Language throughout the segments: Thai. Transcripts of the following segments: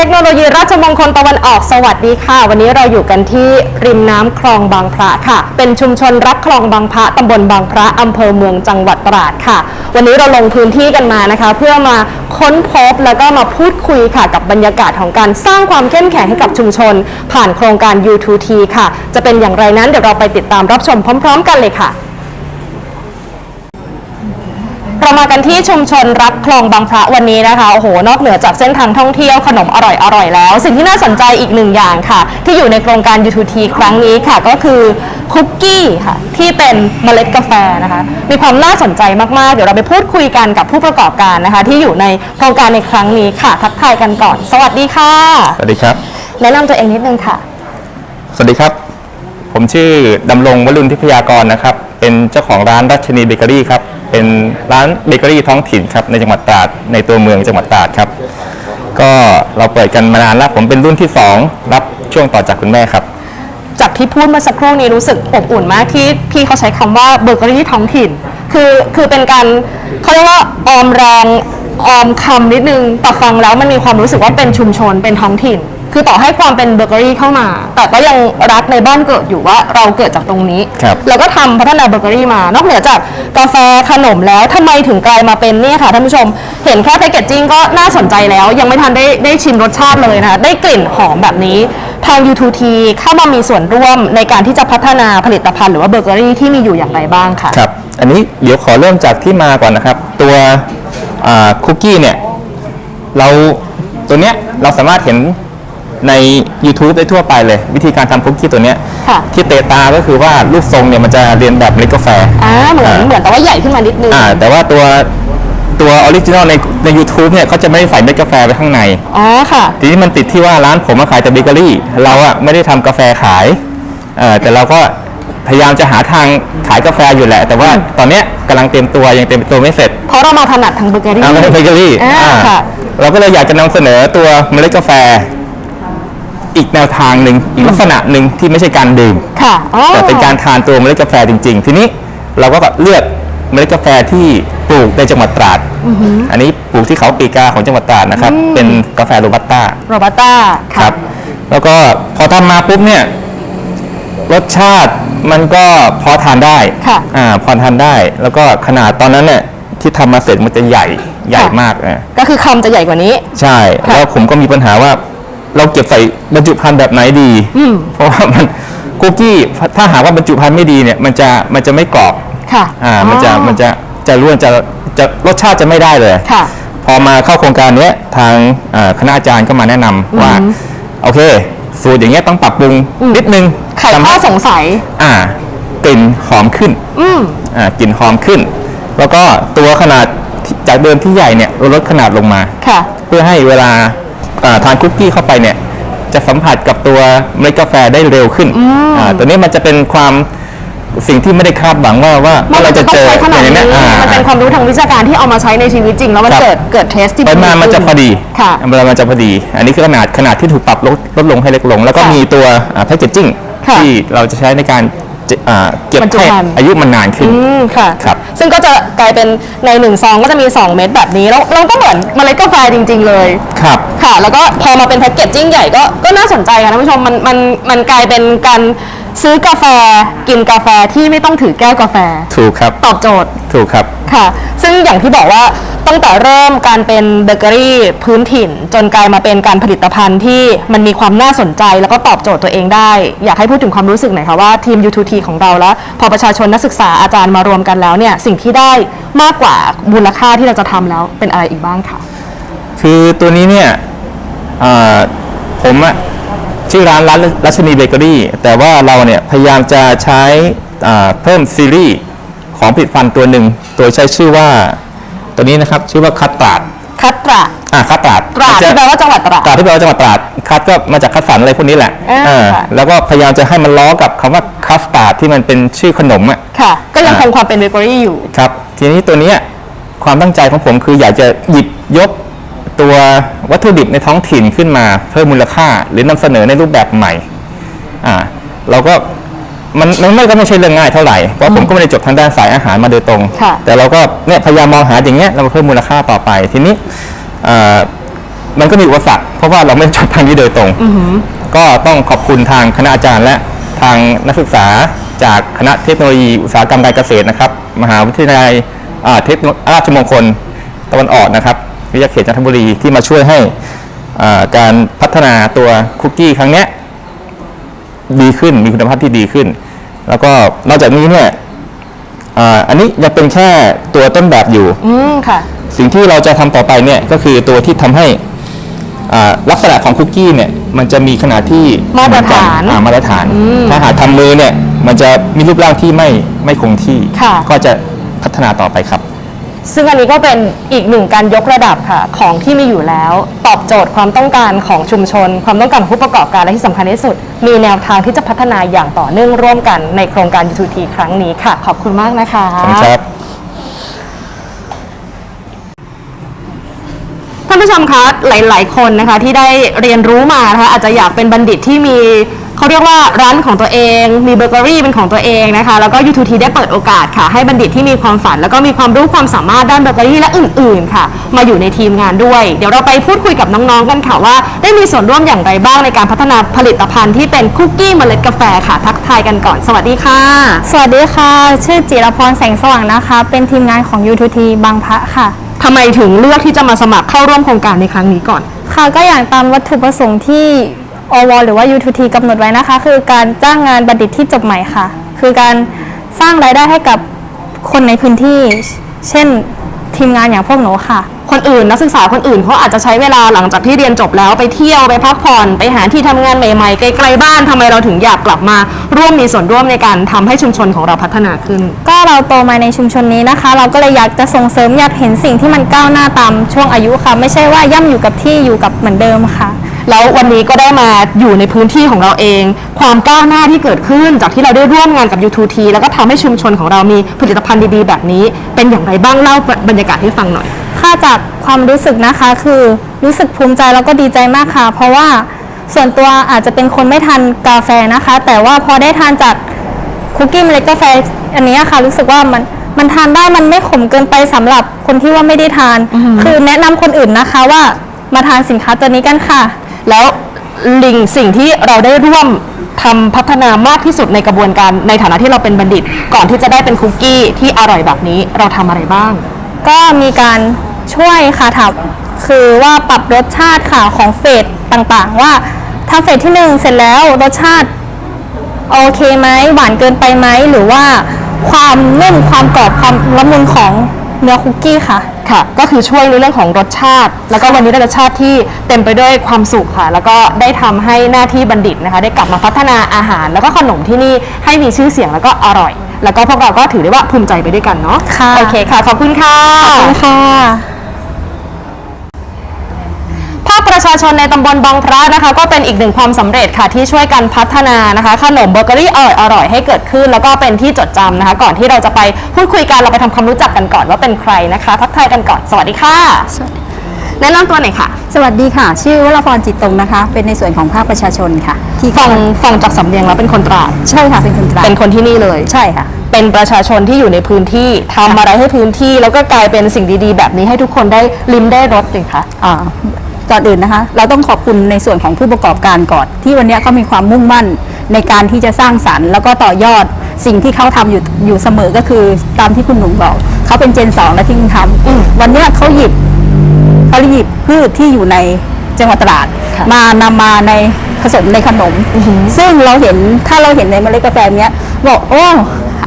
เทคโนโลยีราชมงคลตะวันออกสวัสดีค่ะ วันนี้เราอยู่กันที่ริมน้ำคลองบางพระค่ะ เป็นชุมชนรักคลองบางพระตำบลบางพระอำเภอเมืองจังหวัดตราดค่ะ วันนี้เราลงพื้นที่กันมานะคะ เพื่อมาค้นพบแล้วก็มาพูดคุยค่ะ กับบรรยากาศของการสร้างความเข้มแข็งให้กับชุมชน ผ่านโครงการ U2T ค่ะ จะเป็นอย่างไรนั้นเดี๋ยวเราไปติดตามรับชมพร้อม ๆ กันเลยค่ะ เรามากันที่ชุมชนรักคลองบางพระวันนี้นะคะ โอ้โห นอกเหนือจากเส้นทางท่องเที่ยวขนมอร่อยอร่อยแล้ว สิ่งที่น่าสนใจอีกหนึ่งอย่างค่ะ ที่อยู่ในโครงการ U2T ครั้งนี้ค่ะ ก็คือคุกกี้ค่ะ ที่เป็นเมล็ดกาแฟนะคะ มีความน่าสนใจมากๆ เดี๋ยวเราไปพูดคุยกันกับผู้ประกอบการนะคะ ที่อยู่ในโครงการในครั้งนี้ค่ะ ทักทายกันก่อน สวัสดีค่ะ สวัสดีครับ แนะนำตัวเองนิดนึงค่ะ สวัสดีครับ ผมชื่อดำรงวรุณทิพยากรนะครับ เป็นเจ้าของร้านรัชนีเบเกอรี่ครับเป็นร้านเบเกอรี่ท้องถิ่นครับในจังหวัดตราดในตัวเมืองจังหวัดตราดครับ ก็เราเปิดกันมานานแล้วผมเป็นรุ่นที่ 2 รับช่วงต่อจากคุณแม่ครับ จากที่พูดมื่อสักครู่นี้รู้สึกอบอุ่นมากที่พี่เขาใช้คำว่าเบเกอรี่ท้องถิ่น คือคือเป็นการเขาเรียกว่าออมแรงออมคำนิดนึงแต่ฟังแล้วมันมีความรู้สึกว่าเป็นชุมชนเป็นท้องถิ่น คือต่อให้ความเป็นเบเกอรี่เข้ามา แต่ก็ยังรักในบ้านเกิดอยู่ว่าเราเกิดจากตรงนี้ ครับแล้วก็ทำพัฒนาเบเกอรี่มา นอกเหนือจากกาแฟขนมแล้วทำไมถึงกลายมาเป็นเนี่ยค่ะท่านผู้ชม เห็นแค่แพคเกจจิ้งก็น่าสนใจแล้ว ยังไม่ทันได้ได้ชิมรสชาติเลยนะคะ ได้กลิ่นหอมแบบนี้ ทาง U2T เข้ามามีส่วนร่วมในการที่จะพัฒนาผลิตภัณฑ์หรือว่าเบเกอรี่ที่มีอยู่อย่างไรบ้างค่ะ ครับ อันนี้เดี๋ยวขอเริ่มจากที่มาก่อนนะครับ ตัวคุกกี้เนี่ย เราตัวเนี้ยเราสามารถเห็น ใน YouTube ได้ทั่วไปเลย วิธีการทำคุกกี้ตัวเนี้ยค่ะ ที่เตะตาก็คือว่ารูปทรงเนี่ยมันจะเรียนแบบเมล็ดกาแฟ อ่าเหมือนอ่า เหมือนแต่ว่าใหญ่ขึ้นมานิดนึง อ่าแต่ว่าตัวตัวออริจินอลในใน u t u b e เนี่ยเขาจะไม่ได้ใส่เม็ดกาแฟไปข้างใน อ๋อค่ะ ทีนี้มันติดที่ว่าร้านผมมาขายแต่เบเกอรี่ เราอะไม่ได้ทำกาแฟขายเอ่อแต่เราก็พยายามจะหาทางขายกาแฟอยู่แหละ แต่ว่าตอนเนี้ยกำลังเตรียมตัวยังเตรียมตัวไม่เสร็จเพราะเรามาถนัดทางเบเกอรี่ เอาไม่ใช่เบเกอรี่อ่าอ่าค่ะ เราก็เลยอยากจะนำเสนอตัวเมล็ดกาแฟ อีกแนวทางหนึ่งอีกลักษณะหนึ่งที่ไม่ใช่การดื่มค่ะอ๋อแต่เป็นการทานตัวเมล็ดกาแฟจริง ๆ ทีนี้เราก็เลือกเมล็ดกาแฟที่ปลูกในจังหวัดตราด อันนี้ปลูกที่เขาปีกาของจังหวัดตราดนะครับ เป็นกาแฟโรบัสต้าโรบัสต้าครับ แล้วก็พอทำมาปุ๊บเนี่ยรสชาติมันก็พอทานได้ค่ะอ่าพอทานได้ แล้วก็ขนาดตอนนั้นเนี่ยที่ทำมาเสร็จมันจะใหญ่ใหญ่มากอะก็คือคำจะใหญ่กว่านี้ ใช่ค่ะแล้วผมก็มีปัญหาว่า เราเก็บใส่บรรจุภัณฑ์แบบไหนดีเพราะว่ามันคุกกี้ถ้าหากว่าบรรจุภัณฑ์ไม่ดีเนี่ยมันจะมันจะไม่กรอบค่ะอ่ามันจะอ๋อมันจะจะร่วนจะจะรสชาติจะไม่ได้เลย ค่ะ พอมาเข้าโครงการเนี้ยทางเอ่อคณะอาจารย์ก็มาแนะนำว่าโอเค สูตรอย่างเงี้ยต้องปรับปรุงนิดนึงไขข้อทำให้สงสัย อ่ากลิ่นหอมขึ้นอืม อ่ากลิ่นหอมขึ้น แล้วก็ตัวขนาดที่จากเดิมที่ใหญ่เนี่ยเราลดขนาดลงมา ค่ะ เพื่อให้เวลาอ่า ทานคุกกี้เข้าไปเนี่ยจะสัมผัสกับตัวเมล็ดกาแฟได้เร็วขึ้นอ่าตัวนี้มันจะเป็นความสิ่งที่ไม่ได้คาดหวังว่าว่ามันว่าเราจะจะต้องเจอใช้ขนาดอย่งนี้อ่ามันเป็นความรู้ทางวิชาการที่เอามาใช้ในชีวิตจริง แล้วมันครับเกิดเกิดเทสที่ปริมาณมันจะพอดีค่ะปริมาณมันจะพอดี อันนี้คือขนาดขนาดที่ถูกปรับลดลดลงให้เล็กลง แล้วก็ค่ะมีตัวแพคเกจจิ้งค่ะที่เราจะใช้ในการจะอ่า เก็บบรรจุให้ภัณฑ์อายุมันนานขึ้นอืมค่ะครับ ซึ่งก็จะกลายเป็นในหนึ่งซองก็จะมี 2 เม็ดแบบนี้แล้วเราก็เหมือนเมล็ดกาแฟจริง ๆ เลยครับค่ะ แล้วก็พอมาเป็นแพ็กเกจจิ้งใหญ่ก็ก็น่าสนใจค่ะท่านผู้ชมมันมันมันกลายเป็นการ ซื้อกาแฟกินกาแฟที่ไม่ต้องถือแก้วกาแฟ ถูกครับตอบโจทย์ ถูกครับ ค่ะ ซึ่งอย่างที่บอกว่าตั้งแต่เริ่มการเป็นเบเกอรี่พื้นถิ่น จนกลายมาเป็นการผลิตภัณฑ์ที่มันมีความน่าสนใจ แล้วก็ตอบโจทย์ตัวเองได้ อยากให้พูดถึงความรู้สึกหน่อยค่ะว่าทีม U2T ของเราแล้ว พอประชาชนนักศึกษาอาจารย์มารวมกันแล้วเนี่ยสิ่งที่ได้มากกว่ามูลค่าที่เราจะทำแล้วเป็นอะไรอีกบ้างคะ คือตัวนี้เนี่ยอ่าผมอะ ชื่อร้านร้านรัชนีเบเกอรี่แต่ว่าเราเนี่ยพยายามจะใช้อ่าเพิ่มซีรีส์ของผลิตภัณฑ์ตัวหนึ่งโดยใช้ชื่อว่าตัวนี้นะครับชื่อว่าคัตตราดคัตตราอ่าคัตตราดตราดมันจะที่แปลว่าจังหวัดตราดตราดที่แปลว่าจังหวัดตราดคัตก็มาจากคัดสรรอะไรพวกนี้แหละอ่าอ่าค่ะแล้วก็พยายามจะให้มันล้อกับคำว่าคัสตาร์ดที่มันเป็นชื่อขนมอะค่ะก็ยังคงความเป็นเบเกอรี่อยู่ครับทีนี้ตัวเนี้ยความตั้งใจของผมคืออยากจะหยิบยก ตัววัตถุดิบในท้องถิ่นขึ้นมาเพิ่มมูลค่า หรือนำเสนอในรูปแบบใหม่อ่าเราก็มันมันไม่ก็ไม่ใช่เรื่องง่ายเท่าไหร่เพราะผมก็ไม่ได้จบทางด้านสายอาหารมาโดยตรงค่ะแต่เราก็เนี่ยพยายามมองหาอย่างเงี้ยเรามาเพิ่มมูลค่าต่อไปทีนี้อ่ามันก็มีอุปสรรคเพราะว่าเราไม่จบทางนี้โดยตรง ก็ต้องขอบคุณทางคณะอาจารย์และทางนักศึกษาจากคณะเทคโนโลยีอุตสาหกรรมการเกษตรนะครับ มหาวิทยาลัยอ่าเทคโนราชมงคลตะวันออกนะครับ วิทยาเขตจันทบุรีที่มาช่วยให้อ่าการพัฒนาตัวคุกกี้ครั้งเนี้ยดีขึ้นมีคุณภาพที่ดีขึ้น แล้วก็นอกจากนี้เนี่ยอ่าอันนี้ยังเป็นแค่ตัวต้นแบบอยู่อืมค่ะสิ่งที่เราจะทำต่อไปเนี่ยก็คือตัวที่ทำให้อ่าลักษณะของคุกกี้เนี่ยมันจะมีขนาดที่มาตรฐานเหมือกัอ่มาตรฐาน ถ้าหากทำมือเนี่ยมันจะมีรูปร่างที่ไม่ไม่คงที่ค่ะก็จะพัฒนาต่อไปครับ ซึ่งอันนี้ก็เป็นอีกหนึ่งการยกระดับค่ะของที่มีอยู่แล้ว ตอบโจทย์ความต้องการของชุมชน ความต้องการของผู้ประกอบการและที่สำคัญที่สุด มีแนวทางที่จะพัฒนาอย่างต่อเนื่องร่วมกันในโครงการ U2T ครั้งนี้ค่ะ ขอบคุณมากนะคะขอบคุณครับท่านผู้ชมคะหลาย ๆ คนนะคะที่ได้เรียนรู้มานะคะอาจจะอยากเป็นบัณฑิตที่มี เขาเรียกว่าร้านของตัวเอง มีเบเกอรี่เป็นของตัวเองนะคะ แล้วก็ U2T ได้เปิดโอกาสค่ะ ให้บัณฑิตที่มีความฝัน แล้วก็มีความรู้ความสามารถด้านเบเกอรี่และอื่น ๆ ค่ะ มาอยู่ในทีมงานด้วย เดี๋ยวเราไปพูดคุยกับน้องๆกันค่ะว่า ได้มีส่วนร่วมอย่างไรบ้างในการพัฒนาผลิตภัณฑ์ที่เป็นคุกกี้เมล็ดกาแฟค่ะ ทักทายกันก่อน สวัสดีค่ะ สวัสดีค่ะ ชื่อจิรพรแสงสว่างนะคะ เป็นทีมงานของ U2T บางพระค่ะทำไมถึงเลือกที่จะมาสมัครเข้าร่วมโครงการในครั้งนี้ก่อน ค่ะ ก็อย่างตามวัตถุประสงค์ที่ อวหรือว่า U2T กำหนดไว้นะคะ คือการจ้างงานบัณฑิตที่จบใหม่ค่ะ คือการสร้างรายได้ให้กับคนในพื้นที่ เช่นทีมงานอย่างพวกหนูค่ะ คนอื่นนักศึกษาคนอื่นเขาอาจจะใช้เวลาหลังจากที่เรียนจบแล้วไปเที่ยวไปพักผ่อนไปหาที่ทำงานใหม่ๆไกลๆบ้านทำไมเราถึงอยากกลับมา ร่วมมีส่วนร่วมในการทำให้ชุมชนของเราพัฒนาขึ้น ก็เราโตมาในชุมชนนี้นะคะ เราก็เลยอยากจะส่งเสริมอยากเห็นสิ่งที่มันก้าวหน้าตามช่วงอายุค่ะ ไม่ใช่ว่าย่ำอยู่กับที่อยู่กับเหมือนเดิมค่ะ แล้ววันนี้ก็ได้มาอยู่ในพื้นที่ของเราเอง ความก้าวหน้าที่เกิดขึ้น จากที่เราได้ร่วมงานกับ U2T แล้วก็ทำให้ชุมชนของเรามีผลิตภัณฑ์ดีๆ แบบนี้ เป็นอย่างไรบ้างเล่าบรรยากาศให้ฟังหน่อย ค่าจากความรู้สึกนะคะคือรู้สึกภูมิใจแล้วก็ดีใจมากค่ะ เพราะว่าส่วนตัวอาจจะเป็นคนไม่ทานกาแฟนะคะ แต่ว่าพอได้ทานจากคุกกี้เมล็ดกาแฟอันนี้ค่ะ รู้สึกว่ามันมันทานได้มันไม่ขมเกินไปสำหรับคนที่ว่าไม่ได้ทาน คือแนะนำคนอื่นนะคะว่ามาทานสินค้าตัวนี้กันค่ะ แล้วลิงสิ่งที่เราได้ร่วมทำพัฒนามากที่สุดในกระบวนการในฐานะที่เราเป็นบัณฑิต ก่อนที่จะได้เป็นคุกกี้ที่อร่อยแบบนี้เราทำอะไรบ้าง ก็มีการช่วยค่ะถามคือว่าปรับรสชาติค่ะของเฟสต่างๆ ว่าถ้าเฟสที่หนึ่งเสร็จแล้วรสชาติโอเคไหมหวานเกินไปไหมหรือว่าความนุ่มความกรอบความละมุนของ เนื้อคุกกี้ค่ะ ค่ะ ก็คือช่วยในเรื่องของรสชาติ แล้วก็วันนี้ได้รสชาติที่เต็มไปด้วยความสุขค่ะ แล้วก็ได้ทำให้หน้าที่บัณฑิตนะคะ ได้กลับมาพัฒนาอาหาร แล้วก็ขนมที่นี่ให้มีชื่อเสียงแล้วก็อร่อย แล้วก็พวกเราก็ถือได้ว่าภูมิใจไปด้วยกันเนาะ ค่ะ โอเคค่ะ ขอบคุณค่ะ ขอบคุณค่ะ ภาค ประชาชนในตำบลบางพระนะคะ ก็เป็นอีกหนึ่งความสำเร็จค่ะที่ช่วยกันพัฒนานะคะ ขนมเบเกอรี่อร่อยอร่อยๆให้เกิดขึ้น แล้วก็เป็นที่จดจำนะคะ ก่อนที่เราจะไปพูดคุยกันเราไปทำความรู้จักกันก่อนว่าเป็นใครนะคะ ทักทายกันก่อนสวัสดีค่ะ แนะนำตัวหน่อยค่ะสวัสดีค่ะ ชื่อวรพรจิตตรงนะคะ เป็นในส่วนของภาคประชาชนค่ะ ที่ฟังฟังจากสำเนียงแล้วเป็นคนตราดใช่ค่ะเป็นคนตราดเป็นคนที่นี่เลย ใช่ค่ะ เป็นประชาชนที่อยู่ในพื้นที่ทำอะไรให้พื้นที่ แล้วก็กลายเป็นสิ่งดีๆ แบบนี้ให้ทุกคนได้ลิ้มได้รสจริงคะอ่า ก่อนอื่นนะคะ เราต้องขอบคุณในส่วนของผู้ประกอบการก่อน ที่วันนี้เขามีความมุ่งมั่นในการที่จะสร้างสรรค์ แล้วก็ต่อยอดสิ่งที่เขาทำอยู่อยู่เสมอก็คือตามที่คุณหนุ่มบอกเขาเป็นเจนสองและที่คุณทำวันเนี้ยเขาหยิบเขาหยิบพืชที่อยู่ในจังหวัดตราดค่ะมานำมาในผสมในขนม ซึ่งเราเห็นถ้าเราเห็นในเมล็ดกาแฟเนี้ยบอกโอ้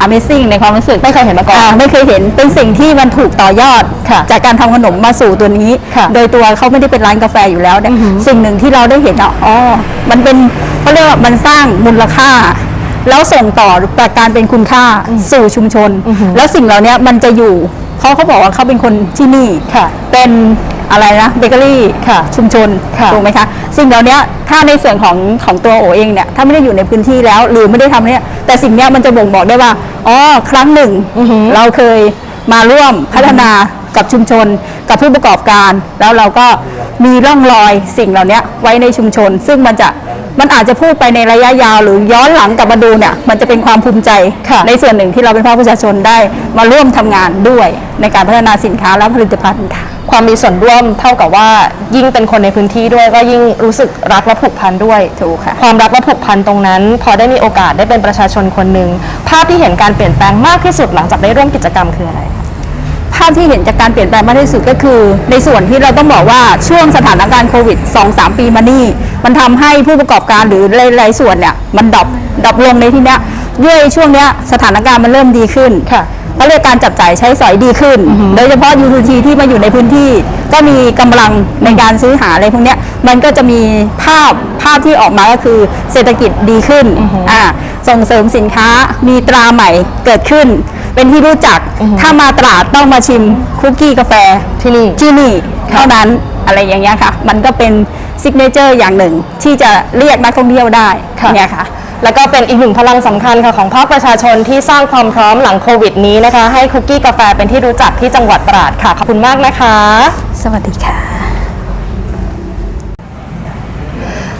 Amazing ในความรู้สึก ไม่เคยเห็นมาก่อน ไม่เคยเห็นเป็นสิ่งที่มันถูกต่อยอด ค่ะจากการทำขนมมาสู่ตัวนี้ ค่ะโดยตัวเขาไม่ได้เป็นร้านกาแฟอยู่แล้วเนี่ยสิ่งหนึ่งที่เราได้เห็นอะอ๋อมันเป็นเขาเรียกว่ามันสร้างมูลค่า แล้วส่งต่อจากการเป็นคุณค่าสู่ชุมชน แล้วสิ่งเหล่านี้มันจะอยู่เขาเขาบอกว่าเขาเป็นคนที่นี่ ค่ะ เป็น อะไรนะเบเกอรี่ค่ะ ชุมชนค่ะถูกไหมคะสิ่งเหล่านี้ถ้าในส่วนของของตัวโอเองเนี่ยถ้าไม่ได้อยู่ในพื้นที่แล้ว หรือไม่ได้ทำเนี่ยแต่สิ่งเนี้ยมันจะบ่งบอกได้ว่าอ๋อครั้งหนึ่งเราเคยมาร่วมพัฒนากับชุมชนกับผู้ประกอบการ แล้วเราก็มีร่องรอยสิ่งเหล่านี้ไว้ในชุมชน ซึ่งมันจะ มันอาจจะพูดไปในระยะยาวหรือย้อนหลังกลับมาดูเนี่ยมันจะเป็นความภูมิใจค่ะในส่วนหนึ่งที่เราเป็นภาคประชาชนได้มาร่วมทำงานด้วยในการพัฒนาสินค้าและผลิตภัณฑ์ค่ะความมีส่วนร่วมเท่ากับว่ายิ่งเป็นคนในพื้นที่ด้วยก็ยิ่งรู้สึกรักและผูกพันด้วยถูกค่ะความรักและผูกพันตรงนั้น พอได้มีโอกาสได้เป็นประชาชนคนหนึ่งภาพที่เห็นการเปลี่ยนแปลงมากที่สุดหลังจากได้ร่วมกิจกรรมคืออะไร ภาพที่เห็นจากการเปลี่ยนแปลงมากที่สุดก็คือ ในส่วนที่เราต้องบอกว่าช่วงสถานการณ์โควิด 2-3 ปีมานี่มันทำให้ผู้ประกอบการหรือหลายๆส่วนเนี่ยมันดรอปดรอปลงในที่เนี้ยด้วยช่วงเนี้ยสถานการณ์มันเริ่มดีขึ้นค่ะก็เรียกการจับจ่ายใช้สอยดีขึ้น โดยเฉพาะ UTT ที่มาอยู่ในพื้นที่ ก็มีกำลังในการซื้อหาอะไรพวกเนี้ยมันก็จะมีภาพภาพที่ออกมาก็คือเศรษฐกิจดีขึ้นอ่าส่งเสริมสินค้ามีตราใหม่เกิดขึ้น เป็นที่รู้จัก ถ้ามาตราดต้องมาชิมคุกกี้กาแฟที่นี่ที่นี่เท่านั้นอะไรอย่างเงี้ยค่ะ มันก็เป็นซิกเนเจอร์อย่างหนึ่งที่จะเรียกนักท่องเที่ยวได้ค่ะเนี่ยค่ะแล้วก็เป็นอีกหนึ่งพลังสำคัญค่ะของภาคประชาชนที่สร้างความพร้อมหลังโควิดนี้นะคะ ให้คุกกี้กาแฟเป็นที่รู้จักที่จังหวัดตราดค่ะ ขอบคุณมากนะคะ สวัสดีค่ะ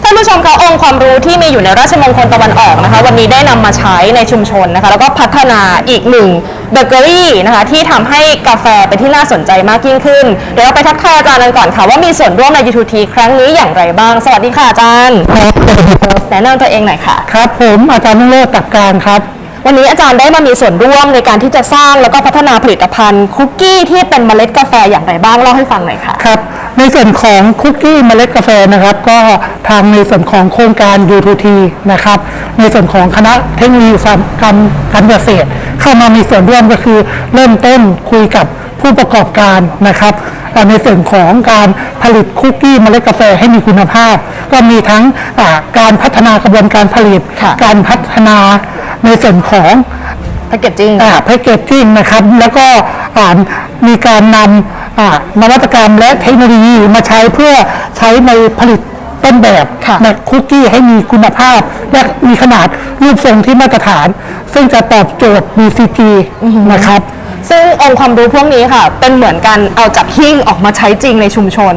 ท่าน ผู้ชมคะองค์ความรู้ที่มีอยู่ในราชมงคลตะวันออกนะคะ วันนี้ได้นำมาใช้ในชุมชนนะคะ แล้วก็พัฒนาอีกหนึ่งเบเกอรี่นะคะ ที่ทำให้กาแฟเป็นที่น่าสนใจมากยิ่งขึ้น เดี๋ยวเราไปทักทายอาจารย์กันก่อนค่ะ ว่ามีส่วนร่วมใน U2T ครั้งนี้อย่างไรบ้าง สวัสดีค่ะอาจารย์แนะนำตัวเองหน่อยค่ะ ครับผมอาจารย์นุ่งโรจน์ตับการครับ วันนี้อาจารย์ได้มามีส่วนร่วมในการที่จะสร้างแล้วก็พัฒนาผลิตภัณฑ์คุกกี้ที่เป็นเมล็ดกาแฟอย่างไรบ้างเล่าให้ฟังหน่อยค่ะครับในส่วนของคุกกี้เมล็ดกาแฟนะครับ ก็ทางในส่วนของโครงการ U2T นะครับในส่วนของคณะเทคโนโลยีสาหกรรมการเกษตร เข้ามามีส่วนร่วมก็คือเริ่มต้นคุยกับ ผู้ประกอบการนะครับอ่าในส่วนของการผลิตคุกกี้เมล็ดกาแฟให้มีคุณภาพ ก็มีทั้งอ่าการพัฒนากระบวนการผลิตค่ะการพัฒนาในส่วนของแพคเกจจิ้งแพคเกจจิ้งนะครับ แล้วก็อ่ามีการนำอ่านวัตกรรมและเทคโนโลยีมาใช้เพื่อใช้ในผลิตต้นแบบค่ะในคุกกี้ให้มีคุณภาพ และมีขนาดรูปทรงที่มาตรฐาน ซึ่งจะตอบโจทย์ BCG นะครับ ซึ่งองค์ความรู้พวกนี้ค่ะ เป็นเหมือนกันเอาจากหิ้งออกมาใช้จริงในชุมชน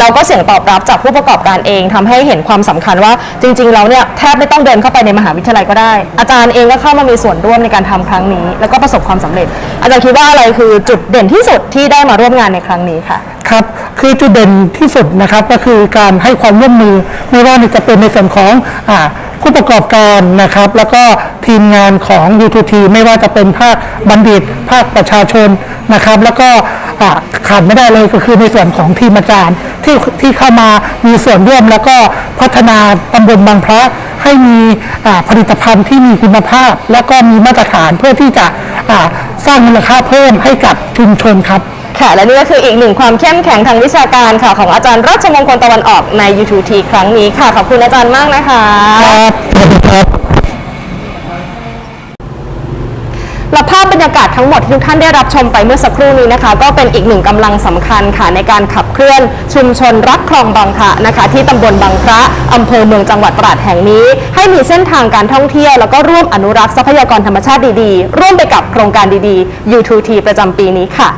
เราก็เสียงตอบรับจากผู้ประกอบการเองทำให้เห็นความสำคัญว่าจริง ๆ แล้วเนี่ยแทบไม่ต้องเดินเข้าไปในมหาวิทยาลัยก็ได้ อาจารย์เองก็เข้ามามีส่วนร่วมในการทำครั้งนี้ แล้วก็ประสบความสำเร็จ อาจารย์คิดว่าอะไรคือจุดเด่นที่สุดที่ได้มาร่วมงานในครั้งนี้ค่ะครับคือจุดเด่นที่สุดนะครับก็คือการให้ความร่วมมือไม่ว่าจะเป็นในส่วนของอา ผู้ประกอบการนะครับ แล้วก็ทีมงานของ U2T ไม่ว่าจะเป็นภาคบัณฑิต ภาคประชาชนนะครับ แล้วก็ขาดไม่ได้เลยก็คือในส่วนของทีมอาจารย์ที่ที่เข้ามามีส่วนร่วม แล้วก็พัฒนาตำบลบางพระให้มีผลิตภัณฑ์ที่มีคุณภาพ แล้วก็มีมาตรฐานเพื่อที่จะสร้างมูลค่าเพิ่มให้กับชุมชนครับ ค่ะ และนี่ก็คืออีกหนึ่งความเข้มแข็งทางวิชาการค่ะ ของอาจารย์ราชมงคลตะวันออกใน U2T ครั้งนี้ค่ะ ขอบคุณอาจารย์มากนะคะครับสวัสดีครับและภาพบรรยากาศทั้งหมดที่ทุกท่านได้รับชมไปเมื่อสักครู่นี้นะคะ ก็เป็นอีกหนึ่งกำลังสำคัญค่ะในการขับเคลื่อนชุมชนรักคลองบางพระนะคะ ที่ตำบลบางพระอำเภอเมืองจังหวัดตราดแห่งนี้ ให้มีเส้นทางการท่องเที่ยว แล้วก็ร่วมอนุรักษ์ทรัพยากรธรรมชาติดีๆ ร่วมไปกับโครงการดีๆ U2T ประจำปีนี้ค่ะ